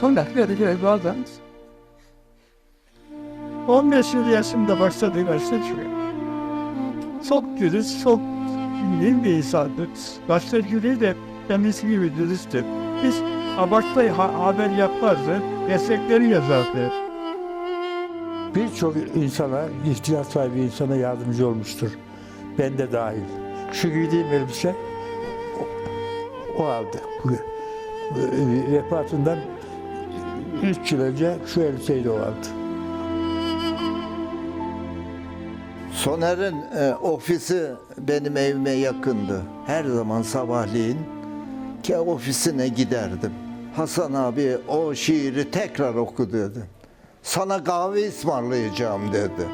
Sonra vereceği bazen 15 yıl yaşında başladı gazetecilik. Çok dürüst, çok iyi bir insandı. Gazeteciliği de kendisi gibi dürüsttü. Hiç abartmayı ha- haber yapmazdı, meslekleri yazardı. Birçok insana, ihtiyaç sahibi insana yardımcı olmuştur. Ben de dahil. Şu giydiğim elbise o, o aldı. Vefatından 3 yıl önce şu o aldı. Soner'in e, ofisi benim evime yakındı. Her zaman sabahleyin ki ofisine giderdim. Hasan abi o şiiri tekrar oku dedi. Sana kahve ısmarlayacağım dedi.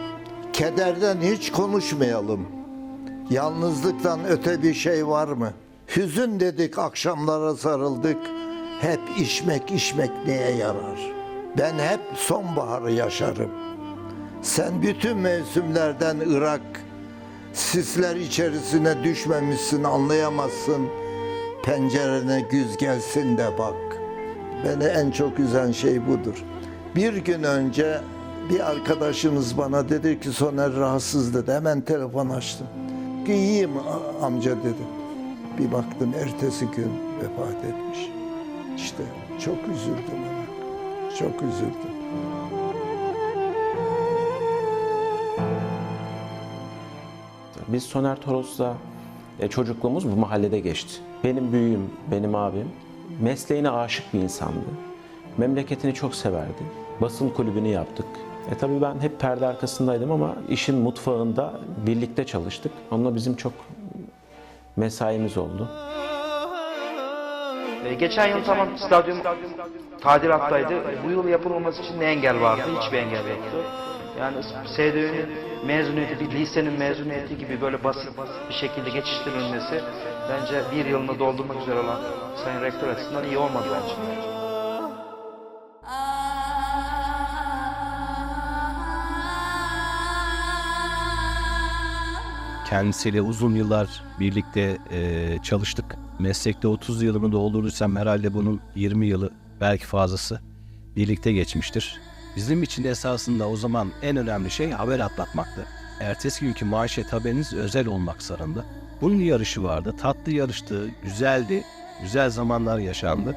Kederden hiç konuşmayalım. Yalnızlıktan öte bir şey var mı? Hüzün dedik akşamlara sarıldık. Hep içmek içmek neye yarar? Ben hep sonbaharı yaşarım. Sen bütün mevsimlerden Irak, sisler içerisine düşmemişsin anlayamazsın. Pencerene güz gelsin de bak. Beni en çok üzen şey budur. Bir gün önce bir arkadaşımız bana dedi ki Soner rahatsız dedi. Hemen telefon açtım. İyiyim amca dedim. Bir baktım ertesi gün vefat etmiş. İşte çok üzüldüm ona. Çok üzüldüm. Biz Soner Toros'la e, çocukluğumuz bu mahallede geçti. Benim büyüğüm, benim abim mesleğine aşık bir insandı. Memleketini çok severdi. Basın kulübünü yaptık. E tabii ben hep perde arkasındaydım ama işin mutfağında birlikte çalıştık. Onunla bizim çok mesaimiz oldu. Ee, geçen yıl tamam stadyum tadilattaydı. Bu yıl yapılmaması için ne engel vardı? Hiçbir engel yoktu. Yani SDÖ'nün mezuniyeti, bir lisenin mezuniyeti gibi böyle basit bir şekilde geçiştirilmesi bence bir yılını doldurmak üzere olan Sayın Rektör açısından iyi olmadı bence. Kendisiyle uzun yıllar birlikte e, çalıştık. Meslekte 30 yılımı doldurduysam herhalde bunun 20 yılı belki fazlası birlikte geçmiştir. Bizim için esasında o zaman en önemli şey haber atlatmaktı. Ertesi günkü manşet haberiniz özel olmak zorunda. Bunun yarışı vardı. Tatlı yarıştı, güzeldi. Güzel zamanlar yaşandı.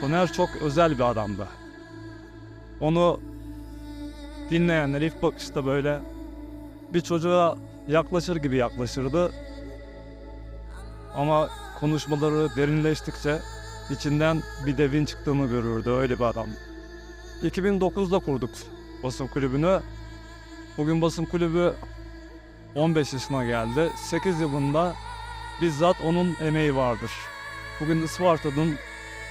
Soner çok özel bir adamdı. Onu dinleyenler ilk bakışta böyle bir çocuğa yaklaşır gibi yaklaşırdı. Ama konuşmaları derinleştikçe içinden bir devin çıktığını görürdü öyle bir adam. 2009'da kurduk basın kulübünü. Bugün basın kulübü 15 yaşına geldi. 8 yılında bizzat onun emeği vardır. Bugün Isparta'nın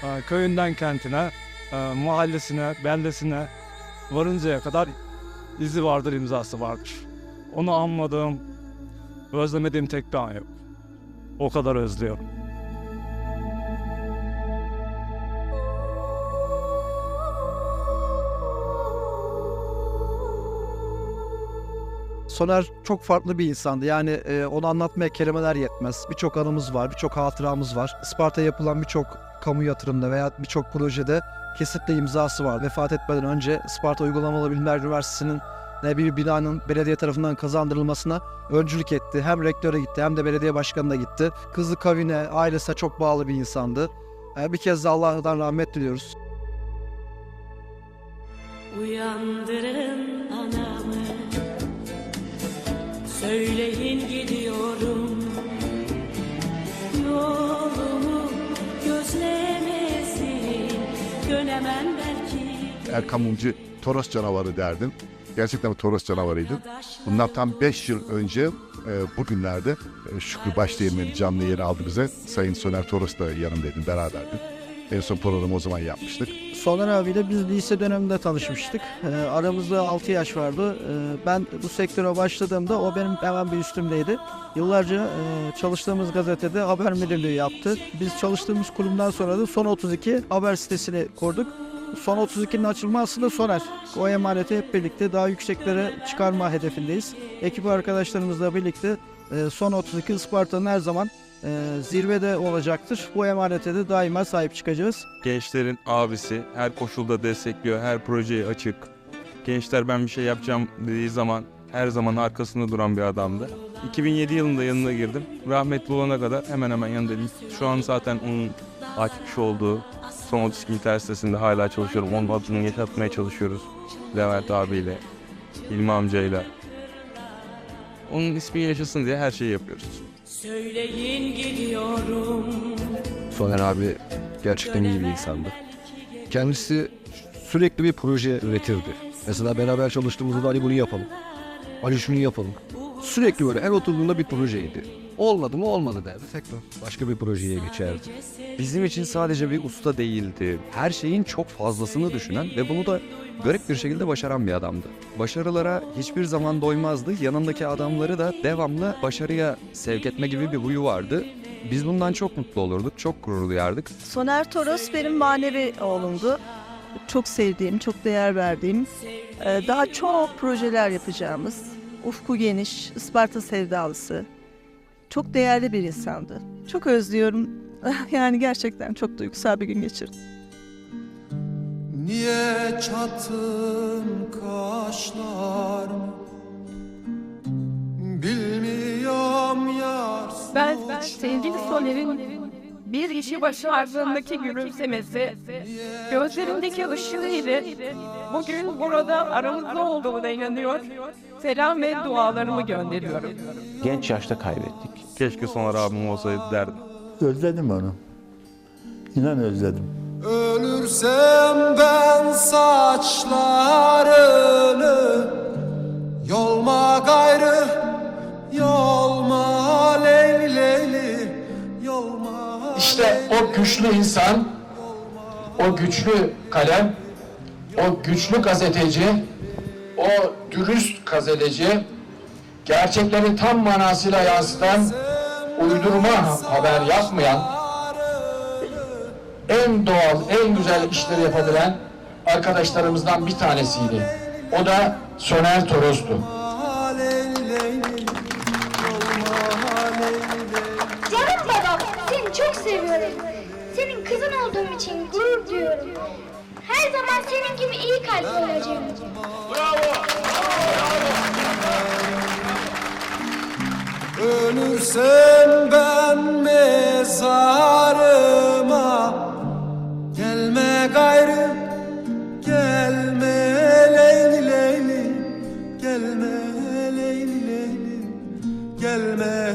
e, köyünden kentine, e, mahallesine, beldesine varıncaya kadar izi vardır, imzası vardır. Onu anmadığım, özlemediğim tek bir an yok. O kadar özlüyorum. Soner çok farklı bir insandı. Yani e, onu anlatmaya kelimeler yetmez. Birçok anımız var, birçok hatıramız var. Isparta'ya yapılan birçok kamu yatırımda veya birçok projede kesinlikle imzası var. Vefat etmeden önce Isparta Uygulamalı Bilimler Üniversitesi'nin bir binanın belediye tarafından kazandırılmasına öncülük etti. Hem rektöre gitti hem de belediye başkanına gitti. Kızı Kavine, ailesine çok bağlı bir insandı. E, bir kez de Allah'tan rahmet diliyoruz. Uyandırın anamı Söyleyin Erkan Mumcu Toros canavarı derdim. Gerçekten bir Toros canavarıydı. Bundan tam 5 yıl önce e, bugünlerde e, Şükrü Başdeğirmen'i canlı yayın aldı bize. Sayın Soner Toros da yanımdaydı, beraberdik. En son programı o zaman yapmıştık. Soner abiyle biz lise döneminde tanışmıştık. Ee, aramızda 6 yaş vardı. Ee, ben bu sektöre başladığımda o benim hemen bir üstümdeydi. Yıllarca e, çalıştığımız gazetede haber müdürlüğü yaptı. Biz çalıştığımız kurumdan sonra da Son 32 haber sitesini kurduk. Son 32'nin açılması da Soner. O emaneti hep birlikte daha yükseklere çıkarma hedefindeyiz. Ekip arkadaşlarımızla birlikte e, Son 32 Isparta'nın her zaman e, zirvede olacaktır. Bu emanete de daima sahip çıkacağız. Gençlerin abisi her koşulda destekliyor, her projeye açık. Gençler ben bir şey yapacağım dediği zaman her zaman arkasında duran bir adamdı. 2007 yılında yanına girdim. Rahmetli olana kadar hemen hemen yanındaydım. Şu an zaten onun açmış olduğu Son 32 internet sitesinde hala çalışıyorum. Onun adını yaşatmaya çalışıyoruz. Levent abiyle, İlmi amcayla. Onun ismi yaşasın diye her şeyi yapıyoruz. Söyleyin gidiyorum Soner abi gerçekten iyi bir insandı. Kendisi sürekli bir proje üretirdi. Mesela beraber çalıştığımızda Ali bunu yapalım. Ali şunu yapalım. Sürekli böyle her oturduğunda bir projeydi. Olmadı mı olmadı derdi. Tekrar başka bir projeye geçerdi. Bizim için sadece bir usta değildi. Her şeyin çok fazlasını düşünen ve bunu da garip bir şekilde başaran bir adamdı. Başarılara hiçbir zaman doymazdı. Yanındaki adamları da devamlı başarıya sevk etme gibi bir huyu vardı. Biz bundan çok mutlu olurduk, çok gurur duyardık. Soner Toros benim manevi oğlumdu. Çok sevdiğim, çok değer verdiğim, e, daha çok projeler yapacağımız, ufku geniş, Isparta sevdalısı. Çok değerli bir insandı. Çok özlüyorum. Yani gerçekten çok duygusal bir gün geçirdim. Niye çatın kaşlar Bilmiyorum yar Ben, ben sevgili Soner'in bir işi başardığındaki gülümsemesi, gözlerindeki ışığı ile bugün burada aramızda olduğuna inanıyor. Selam ve dualarımı gönderiyorum. Genç yaşta kaybettik. Keşke Soner abim olsaydı derdim. Özledim onu. İnan özledim. Ölürsem ben saçlarını Yolma gayrı Yolma leyli leyli Yolma İşte o güçlü insan, o güçlü kalem, o güçlü gazeteci, o dürüst gazeteci, gerçekleri tam manasıyla yansıtan, uydurma haber yapmayan, en doğal, en güzel işleri yapabilen arkadaşlarımızdan bir tanesiydi. O da Soner Toros'tu. Canım babam, seni çok seviyorum. Senin kızın olduğum için gurur duyuyorum. Her zaman senin gibi iyi kalpli olacağım. Ölürsem ben mezarıma Gelme gayrı Gelme Leyli Leyli Gelme Leyli Leyli Gelme